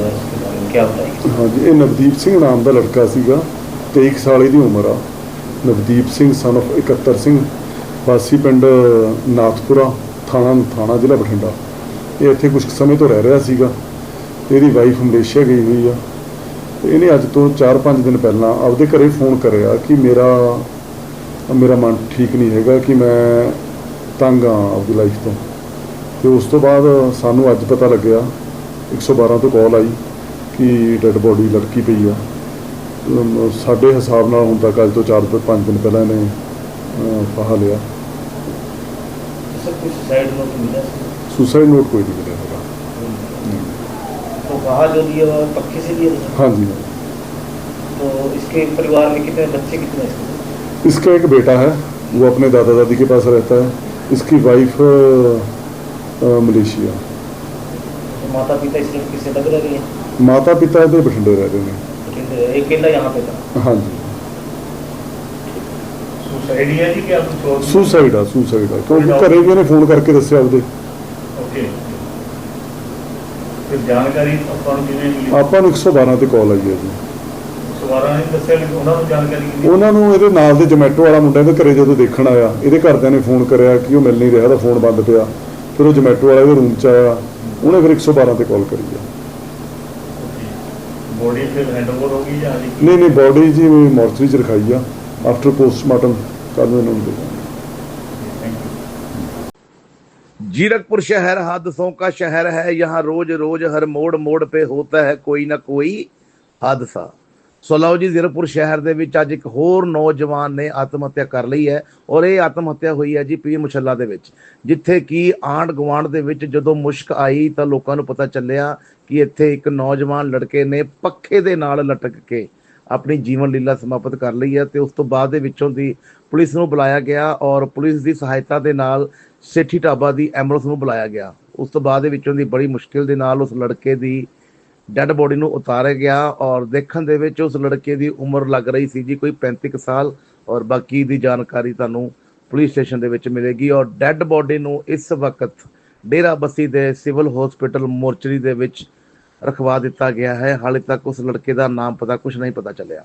हुआ है इसके बारे में क्या बताइए ਹਾਂਜੀ ਇਹ ਨਵਦੀਪ ਸਿੰਘ ਨਾਮ ਦਾ ਲੜਕਾ ਸੀਗਾ 23 ਸਾਲ ਦੀ ਉਮਰ ਆ ਨਵਦੀਪ ਸਿੰਘ son of 71 ਸਿੰਘ ਵਾਸੀ ਪਿੰਡ ਨਾਥਪੁਰਾ ਥਾਣਾ ਥਾਣਾ ਜ਼ਿਲ੍ਹਾ ਬਠਿੰਡਾ ਇਹ ਇੱਥੇ ਕੁਝ ਸਮੇਂ ਤੋਂ ਰਹਿ ਰਿਹਾ ਸੀਗਾ ਇਹਦੀ ਵਾਈਫ ਮਲੇਸ਼ੀਆ ਗਈ ਹੋਈ ਆ ਤੇ ਇਹਨੇ ਅੱਜ ਤੋਂ 4-5 ਦਿਨ ਪਹਿਲਾਂ ਆਪਦੇ ਘਰੇ ਫੋਨ ਕਰਿਆ ਕਿ ਮੇਰਾ ਮੇਰਾ ਮਨ ਠੀਕ ਨਹੀਂ ਹੈਗਾ ਕਿ ਮੈਂ ਤੰਗ ਆ ਆਪਦੀ ਲਾਈਫ ਤੋਂ ਤੇ ਉਸ ਤੋਂ ਬਾਅਦ ਸਾਨੂੰ ਅੱਜ ਪਤਾ ਲੱਗਿਆ 112 ਤੋਂ ਕਾਲ ਆਈ ਕਿ ਡੈੱਡ ਬੋਡੀ ਲੜਕੀ ਪਈ ਆ ਅਮ ਸਾਡੇ ਹਿਸਾਬ ਨਾਲ ਹੁਣ ਤੱਕ ਅੱਜ ਤੋਂ 4 ਤੋਂ 5 ਦਿਨ ਪਹਿਲਾਂ ਇਹਨੇ ਅਹ, ਫਾਹਾ ਲਿਆ सर कोई सुसाइड नोट मिला है? ਸੁਸਾਈਡ ਨੋਟ ਕੋਈ ਨਹੀਂ ਮਿਲਿਆ ਹੈਗਾ तो वहाँ जो दिया हुआ पक्के से दिया था ਹਾਂਜੀ तो इसके परिवार में कितने बच्चे कितने हैं इसके इसका एक बेटा है वो अपने दादा दादी के पास रहता है इसकी वाइफ मलेशिया तो माता पिता इस लड़की से लग रहे हैं माता पिता ਇਹਦੇ ਬਠਿੰਡੇ ਰਹਿ ਰਹੇ ਨੇ लेकिन एक अकेला यहाँ पे था ਹਾਂਜੀ ਸੁਸਾਈਡ ਹੀ ਹੈ ਜੀ ਕਿ ਆਪ ਕੁਝ ਹੋਰ ਸੁਸਾਈਡ ਆ ਸੁਸਾਈਡ ਆ ਕਿਉਂਕਿ ਘਰੇ ਵੀ ਇਹਨੇ ਫੋਨ ਕਰਕੇ ਦੱਸਿਆ ਉਹਦੇ ਓਕੇ ਫਿਰ ਜਾਣਕਾਰੀ ਆਪਾਂ ਨੂੰ ਕਿਵੇਂ ਮਿਲੀ ਆਪਾਂ ਨੂੰ 112 ਤੇ ਕਾਲ ਆਈ ਹੈ ਜੀ ਸਵਾਰਾਂ ਨੇ ਦੱਸਿਆ ਕਿ ਉਹਨਾਂ ਨੂੰ ਜਾਣਕਾਰੀ ਮਿਲੀ ਉਹਨਾਂ ਨੂੰ ਇਹਦੇ ਨਾਲ ਦੇ ਜੋਮੈਟੋ ਵਾਲਾ ਮੁੰਡਾ ਇਹਦੇ ਘਰੇ ਜਦੋਂ ਦੇਖਣ ਆਇਆ ਇਹਦੇ ਘਰਦਿਆਂ ਨੇ ਫੋਨ ਕਰਿਆ ਕਿ ਉਹ ਮਿਲ ਨਹੀਂ ਰਿਹਾ ਦਾ ਫੋਨ ਬੰਦ ਪਿਆ ਫਿਰ ਉਹ ਜੋਮੈਟੋ ਵਾਲਾ ਇਹਦੇ ਰੂਮ 'ਚ ਆਇਆ ਉਹਨੇ ਫਿਰ 112 ਤੇ ਕਾਲ ਕਰੀ ਆ ਬੋਡੀ ਫਿਰ ਹੈਂਡਓਵਰ ਹੋ ਗਈ ਜਾਂ ਹਜੇ ਕੀ? ਨਹੀਂ ਨਹੀਂ ਬੋਡੀ ਜੀ ਮੋਰਚਰੀ 'ਚ ਰਖਾਈ ਆ ਆਫਟਰ ਪੋਸਟਮਾਰਟਮ ਕੱਲ੍ਹ ਨੂੰ ਇਹਨਾਂ ਨੂੰ ਦੇ ਦਾਂਗੇ Thank you. जीरकपुर शहर हादसों का शहर है यहाँ रोज रोज हर मोड़ मोड़ पे होता है ਕੋਈ ਨਾ ਕੋਈ ਹਾਦਸਾ ਸੋ ਲਓ ਜੀ, ਜ਼ੀਰਕਪੁਰ ਸ਼ਹਿਰ ਦੇ ਵਿੱਚ ਅੱਜ ਇੱਕ ਹੋਰ ਨੌਜਵਾਨ ਨੇ ਆਤਮ ਹੱਤਿਆ ਕਰ ਲਈ ਹੈ ਔਰ ਇਹ ਆਤਮ ਹੱਤਿਆ ਹੋਈ ਹੈ ਜੀ ਪੀ ਮੁਸ਼ੱਲਾ ਦੇ ਵਿੱਚ, ਜਿੱਥੇ ਕਿ ਆਂਡ ਗਵਾਂਡ ਦੇ ਵਿੱਚ ਜਦੋਂ ਮੁਸ਼ਕ ਆਈ ਤਾਂ ਲੋਕਾਂ ਨੂੰ ਪਤਾ ਚੱਲਿਆ ਕਿ ਇੱਥੇ ਇੱਕ ਨੌਜਵਾਨ ਲੜਕੇ ਨੇ ਪੱਖੇ ਦੇ ਨਾਲ ਲਟਕ ਕੇ ਆਪਣੀ ਜੀਵਨ ਲੀਲਾ ਸਮਾਪਤ ਕਰ ਲਈ ਹੈ ਤੇ ਉਸ ਤੋਂ ਬਾਅਦ ਦੇ ਵਿੱਚੋਂ ਦੀ ਪੁਲਿਸ ਨੂੰ ਬੁਲਾਇਆ ਗਿਆ ਔਰ ਪੁਲਿਸ ਦੀ ਸਹਾਇਤਾ ਦੇ ਨਾਲ ਸੇਠੀ ਢਾਬਾ ਦੀ ਐਂਬੂਲੈਂਸ ਨੂੰ ਬੁਲਾਇਆ ਗਿਆ। ਉਸ ਤੋਂ ਬਾਅਦ ਦੇ ਵਿੱਚੋਂ ਦੀ ਬੜੀ ਮੁਸ਼ਕਿਲ ਦੇ ਨਾਲ ਉਸ ਲੜਕੇ ਦੀ ਡੈੱਡ ਬੋਡੀ ਨੂੰ ਉਤਾਰਿਆ ਗਿਆ ਔਰ ਦੇਖਣ ਦੇ ਵਿੱਚ ਉਸ ਲੜਕੇ ਦੀ ਉਮਰ ਲੱਗ ਰਹੀ ਸੀ ਜੀ, ਕੋਈ 35 ਕੁ ਸਾਲ ਔਰ ਬਾਕੀ ਦੀ ਜਾਣਕਾਰੀ ਤੁਹਾਨੂੰ ਪੁਲਿਸ ਸਟੇਸ਼ਨ ਦੇ ਵਿੱਚ ਮਿਲੇਗੀ ਔਰ ਡੈੱਡ ਬੋਡੀ ਨੂੰ ਇਸ ਵਕਤ ਡੇਰਾ ਬੱਸੀ ਦੇ ਸਿਵਲ ਹਸਪੀਟਲ ਮੋਰਚਰੀ ਦੇ ਵਿੱਚ ਰਖਵਾ ਦਿੱਤਾ ਗਿਆ ਹੈ। ਹਾਲੇ ਤੱਕ ਉਸ ਲੜਕੇ ਦਾ ਨਾਮ ਪਤਾ ਕੁਝ ਨਹੀਂ ਪਤਾ ਚੱਲਿਆ।